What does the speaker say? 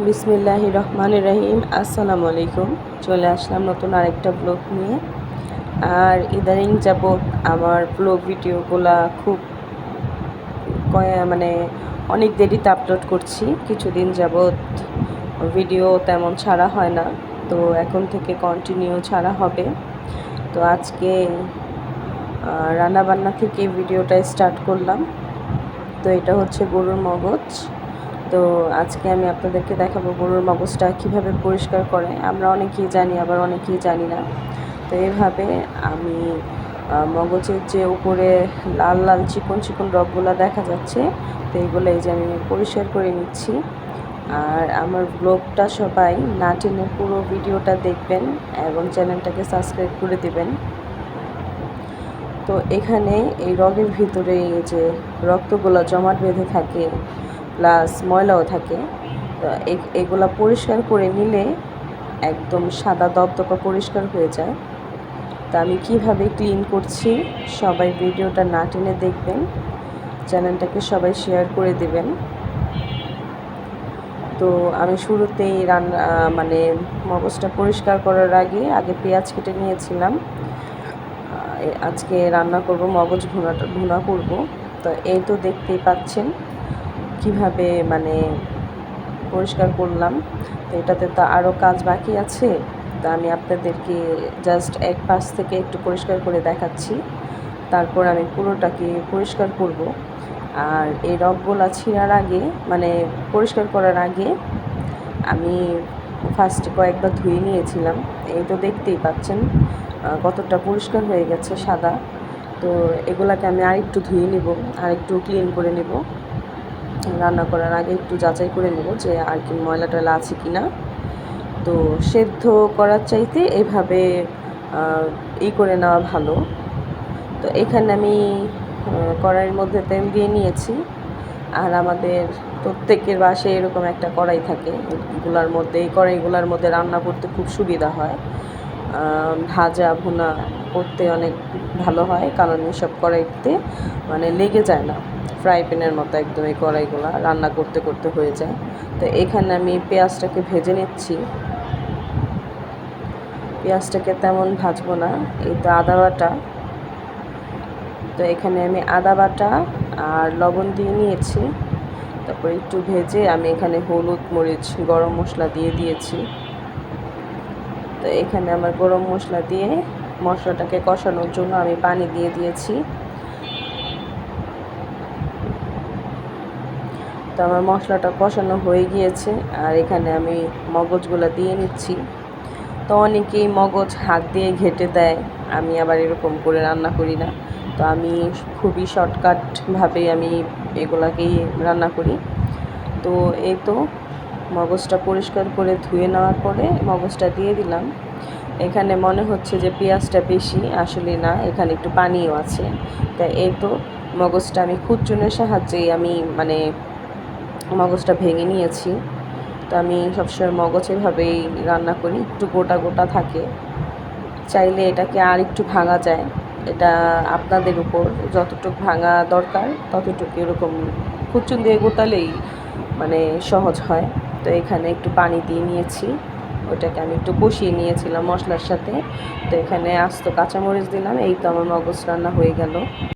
বিসমিল্লাহ রহমান রহিম, আসসালামু আলাইকুম। চলে আসলাম নতুন আরেকটা ব্লগ নিয়ে। আর ইদানিং যাবৎ আমার ব্লগ ভিডিওগুলা খুব কয়ে- মানে অনেক দেরিতে আপলোড করছি। কিছুদিন যাবৎ ভিডিও তেমন ছাড়া হয় না। তো এখন থেকে কন্টিনিউ ছাড়া হবে। তো আজকে রান্নাবান্না থেকে ভিডিওটা স্টার্ট করলাম। তো এটা হচ্ছে গরুর মগজ। তো আজকে আমি আপনাদেরকে দেখাবো গরুর মগজটা কীভাবে পরিষ্কার করে। আমরা অনেকেই জানি, আবার অনেকেই জানি না। তো এভাবে আমি মগজের যে উপরে লাল লাল, চিকন চিকন রগগুলো দেখা যাচ্ছে, তো এইগুলো এই যে আমি পরিষ্কার করে নিচ্ছি। আর আমার ব্লগটা সবাই না টেনে পুরো ভিডিওটা দেখবেন এবং চ্যানেলটাকে সাবস্ক্রাইব করে দেবেন। তো এখানে এই রগের ভিতরে এই যে রক্তগুলো জমাট বেঁধে থাকে প্লাস ময়লাও থাকে। এগুলা পরিষ্কার করে নিলে একদম সাদা দপদপা পরিষ্কার হয়ে যায়। তা আমি কীভাবে ক্লিন করছি সবাই ভিডিওটা না টেনে দেখবেন। চ্যানেলটাকে সবাই শেয়ার করে দেবেন। তো আমি শুরুতেই রান্না মানে মগজটা পরিষ্কার করার আগে আগে পেঁয়াজ কেটে নিয়েছিলাম। আজকে রান্না করব মগজ ভুনাটা, ভুনা করব। তো এই তো দেখতেই পাচ্ছেন। কীভাবে মানে পরিষ্কার করলাম, তো এটাতে তো আরও কাজ বাকি আছে। তো আমি আপনাদেরকে জাস্ট এক পাশ থেকে একটু পরিষ্কার করে দেখাচ্ছি। তারপর আমি পুরোটাকে পরিষ্কার করব। আর এই রগগুলা ছিঁড়ার আগে মানে পরিষ্কার করার আগে আমি ফার্স্টে কয়েকবার ধুয়ে নিয়েছিলাম। এই তো দেখতেই পাচ্ছেন কতটা পরিষ্কার হয়ে গেছে সাদা। তো এগুলাকে আমি আরেকটু ধুয়ে নেব, আরেকটু ক্লিন করে নেব। রান্না করার আগে একটু যাচাই করে নেব যে আর কি ময়লা টয়লা আছে কি না। তো সেদ্ধ করার চাইতে এভাবে ই করে নেওয়া ভালো। তো এখানে আমি কড়াইয়ের মধ্যে তেল দিয়ে নিয়েছি। আর আমাদের প্রত্যেকের বাসে এরকম একটা কড়াই থাকে। এগুলার মধ্যে, এই কড়াইগুলোর মধ্যে রান্না করতে খুব সুবিধা হয়। ভাজা ভুনা করতে অনেক ভালো হয়, কারণ এসব কড়াইতে মানে লেগে যায় না। ফ্রাই প্যানের মতো একদম এই কড়াইগুলো রান্না করতে করতে হয়ে যায়। তো এখানে আমি পেঁয়াজটাকে ভেজে নিচ্ছি। পেঁয়াজটাকে তেমন ভাজবো না, এই তো আদা বাটা। তো এখানে আমি আদা বাটা আর লবণ দিয়ে নিয়েছি। তারপর একটু ভেজে আমি এখানে হলুদ মরিচ গরম মশলা দিয়ে দিয়েছি। তো এখানে আমার গরম মশলা দিয়ে মশলাটাকে কষানোর জন্য আমি পানি দিয়ে দিয়েছি। তো আমার মশলাটা কষানো হয়ে গিয়েছে আর এখানে আমি মগজগুলো দিয়ে নিচ্ছি। তো অনেকেই মগজ হাত দিয়ে ঘেটে দেয়, আমি আবার এরকম করে রান্না করি না। তো আমি খুবই শর্টকাটভাবে আমি এগুলাকেই রান্না করি। তো এই তো মগজটা পরিষ্কার করে ধুয়ে নেওয়ার পরে মগজটা দিয়ে দিলাম। এখানে মনে হচ্ছে যে পেঁয়াজটা বেশি, আসলে না, এখানে একটু পানিও আছে। তা এই তো মগজটা আমি খুচুনের সাহায্যেই আমি মানে মগজটা ভেঙে নিয়েছি। তো আমি সবসময় মগজ এভাবেই রান্না করি, একটু গোটা গোটা থাকে। চাইলে এটাকে আর একটু ভাঙা যায়। এটা আপনাদের উপর যতটুকু ভাঙা দরকার, ততটুকু এরকম কুচুন দিয়ে গোটালেই মানে সহজ হয়। তো এখানে একটু পানি দিয়ে নিয়েছি। ওটাকে আমি একটু কষিয়ে নিয়েছিলাম মশলার সাথে। তো এখানে আস্ত কাঁচামরিচ দিলাম, এই তো আমার মগজ রান্না হয়ে গেল।